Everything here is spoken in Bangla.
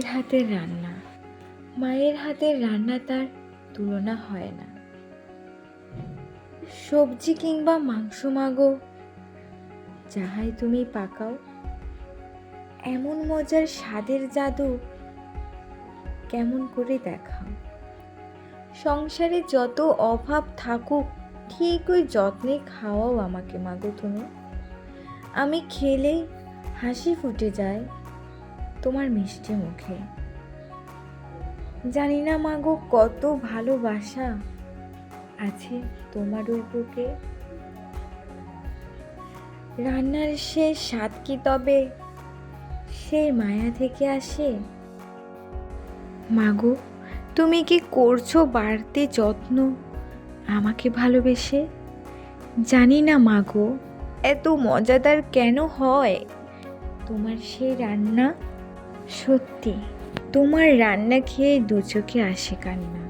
মায়ের হাতের রান্না। মায়ের হাতের রান্না তার তুলনা হয় না। সবজি কিংবা মাংস মাগো, যাহাই তুমি পাকাও, এমন মজার স্বাদের জাদু কেমন করে দেখাও? সংসারে যত অভাব থাকুক ঠিক ওই যত্নে খাওয়াও আমাকে মাগো তুমি। আমি খেলেই হাসি ফুটে যায় তোমার মিষ্টি মুখে। জানি না মাগো কত ভালোবাসা আছে তোমার ওই বুকে। রান্নার সে স্বাদ কি তবে? সেই মায়া থেকে আসে। মাগো তুমি কি করছ বাড়তে যত্ন? আমাকে ভালোবেসে? জানি না মাগো এত মজাদার কেন হয়? তোমার সেই রান্না সত্যি তোমার রান্না খেয়ে দু চোখে আসে কান্না।